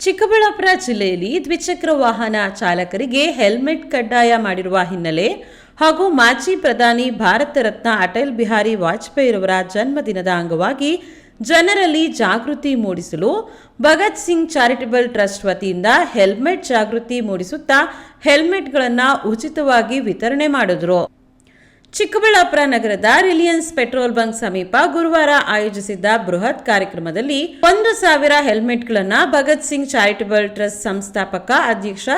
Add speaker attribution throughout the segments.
Speaker 1: ಚಿಕ್ಕಬಳ್ಳಾಪುರ ಜಿಲ್ಲೆಯಲ್ಲಿ ದ್ವಿಚಕ್ರ ವಾಹನ ಚಾಲಕರಿಗೆ ಹೆಲ್ಮೆಟ್ ಕಡ್ಡಾಯ ಮಾಡಿರುವ ಹಿನ್ನೆಲೆ ಹಾಗೂ ಮಾಜಿ ಪ್ರಧಾನಿ ಭಾರತ ರತ್ನ ಅಟಲ್ ಬಿಹಾರಿ ವಾಜಪೇಯಿ ಅವರ ಜನ್ಮದಿನದ ಅಂಗವಾಗಿ ಜನರಲ್ಲಿ ಜಾಗೃತಿ ಮೂಡಿಸಲು ಭಗತ್ ಸಿಂಗ್ ಚಾರಿಟಬಲ್ ಟ್ರಸ್ಟ್ ವತಿಯಿಂದ ಹೆಲ್ಮೆಟ್ ಜಾಗೃತಿ ಮೂಡಿಸುತ್ತಾ ಹೆಲ್ಮೆಟ್ಗಳನ್ನು ಉಚಿತವಾಗಿ ವಿತರಣೆ ಮಾಡಿದ್ರು. ಚಿಕ್ಕಬಳ್ಳಾಪುರ ನಗರದ ರಿಲಯನ್ಸ್ ಪೆಟ್ರೋಲ್ ಬಂಕ್ ಸಮೀಪ ಗುರುವಾರ ಆಯೋಜಿಸಿದ್ದ ಬೃಹತ್ ಕಾರ್ಯಕ್ರಮದಲ್ಲಿ ಒಂದು ಸಾವಿರ ಹೆಲ್ಮೆಟ್ಗಳನ್ನು ಭಗತ್ ಸಿಂಗ್ ಚಾರಿಟಬಲ್ ಟ್ರಸ್ಟ್ ಸಂಸ್ಥಾಪಕ ಅಧ್ಯಕ್ಷ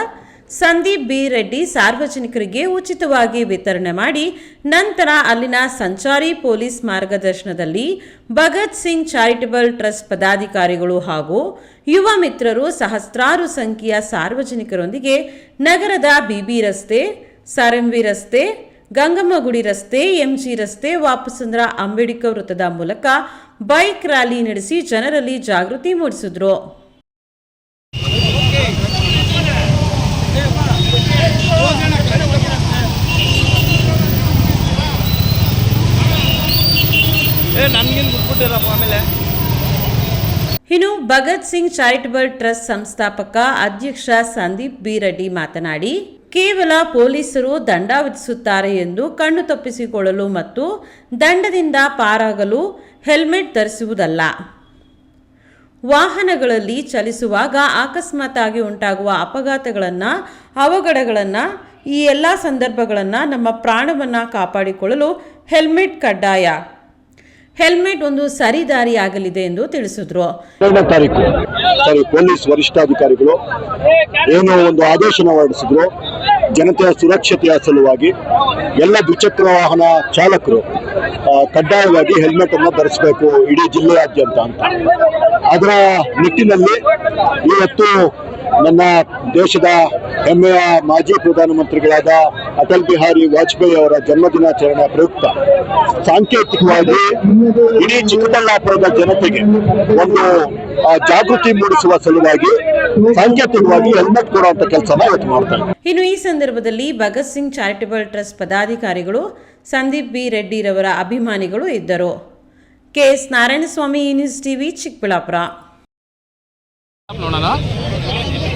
Speaker 1: ಸಂದೀಪ್ ಬಿ ರೆಡ್ಡಿ ಸಾರ್ವಜನಿಕರಿಗೆ ಉಚಿತವಾಗಿ ವಿತರಣೆ ಮಾಡಿ ನಂತರ ಅಲ್ಲಿನ ಸಂಚಾರಿ ಪೊಲೀಸ್ ಮಾರ್ಗದರ್ಶನದಲ್ಲಿ ಭಗತ್ ಸಿಂಗ್ ಚಾರಿಟಬಲ್ ಟ್ರಸ್ಟ್ ಪದಾಧಿಕಾರಿಗಳು ಹಾಗೂ ಯುವ ಮಿತ್ರರು ಸಹಸ್ರಾರು ಸಂಖ್ಯೆಯ ಸಾರ್ವಜನಿಕರೊಂದಿಗೆ ನಗರದ ಬಿಬಿ ರಸ್ತೆ, ಸಾರಂವಿ ರಸ್ತೆ, ಗಂಗಮ್ಮಗುಡಿ ರಸ್ತೆ, ಎಂಜಿ ರಸ್ತೆ, ವಾಪಸಂದ್ರ ಅಂಬೇಡ್ಕರ್ ವೃತ್ತದ ಮೂಲಕ ಬೈಕ್ ರ್ಯಾಲಿ ನಡೆಸಿ ಜನರಲ್ಲಿ ಜಾಗೃತಿ ಮೂಡಿಸಿದ್ರು. ಇನ್ನು ಭಗತ್ ಸಿಂಗ್ ಚಾರಿಟಬಲ್ ಟ್ರಸ್ಟ್ ಸಂಸ್ಥಾಪಕ ಅಧ್ಯಕ್ಷ ಸಂದೀಪ್ ಬಿ ರೆಡ್ಡಿ ಮಾತನಾಡಿ, ಕೇವಲ ಪೊಲೀಸರು ದಂಡ ವಿಧಿಸುತ್ತಾರೆ ಎಂದು ಕಣ್ಣು ತಪ್ಪಿಸಿಕೊಳ್ಳಲು ಮತ್ತು ದಂಡದಿಂದ ಪಾರಾಗಲು ಹೆಲ್ಮೆಟ್ ಧರಿಸುವುದಲ್ಲ. ವಾಹನಗಳಲ್ಲಿ ಚಲಿಸುವಾಗ ಅಕಸ್ಮಾತ್ತಾಗಿ ಉಂಟಾಗುವ ಅಪಘಾತಗಳನ್ನು, ಅವಘಡಗಳನ್ನು, ಈ ಎಲ್ಲ ಸಂದರ್ಭಗಳನ್ನು ನಮ್ಮ ಪ್ರಾಣವನ್ನು ಕಾಪಾಡಿಕೊಳ್ಳಲು ಹೆಲ್ಮೆಟ್ ಕಡ್ಡಾಯ. ಹೆಲ್ಮೆಟ್ ಒಂದು ಸರಿದಾರಿಯಾಗಲಿದೆ ಎಂದು ತಿಳಿಸಿದ್ರು.
Speaker 2: ಎರಡನೇ ತಾರೀಕು. ಸಾರಿ, ಪೊಲೀಸ್ ವರಿಷ್ಠಾಧಿಕಾರಿಗಳು ಏನೋ ಒಂದು ಆದೇಶನ ಹೊರಡಿಸಿದ್ರು. ಜನತೆಯ ಸುರಕ್ಷತೆಯ ಸಲುವಾಗಿ ಎಲ್ಲ ದ್ವಿಚಕ್ರ ವಾಹನ ಚಾಲಕರು ಕಡ್ಡಾಯವಾಗಿ ಹೆಲ್ಮೆಟ್ ಅನ್ನು ಧರಿಸಬೇಕು ಇಡೀ ಜಿಲ್ಲೆಯಾದ್ಯಂತ ಅಂತ. ಅದರ ನಿಟ್ಟಿನಲ್ಲಿ ಇವತ್ತು ನನ್ನ ದೇಶದ ಹೆಮ್ಮೆಯ ಮಾಜಿ ಪ್ರಧಾನಮಂತ್ರಿಗಳಾದ ಅಟಲ್ ಬಿಹಾರಿ ವಾಜಪೇಯಿ ಅವರ ಜನ್ಮದಿನಾಚರಣೆ ಪ್ರಯುಕ್ತ. ಸಾಂಕೇತಿಕವಾಗಿ ಇಡೀ ಚಿಕ್ಕಬಳ್ಳಾಪುರದ ಜನತೆಗೆ ಒಂದು ಜಾಗೃತಿ ಮೂಡಿಸುವ ಸಲುವಾಗಿ ಸಾಂಕೇತಿಕವಾಗಿ ಹೆಲ್ಮೆಟ್ ಕೊಡುವಂತ ಕೆಲಸನ ಇವತ್ತು ಮಾಡ್ತಾರೆ.
Speaker 1: ಇನ್ನು ಈ ಸಂದರ್ಭದಲ್ಲಿ ಭಗತ್ ಸಿಂಗ್ ಚಾರಿಟಬಲ್ ಟ್ರಸ್ಟ್ ಪದಾಧಿಕಾರಿಗಳು ಸಂದೀಪ್ ಬಿ ರೆಡ್ಡಿರವರ ಅಭಿಮಾನಿಗಳು ಇದ್ದರು. KS Narayanaswamy news TV Chikkaballapur.
Speaker 3: ನೋಡೋಣ.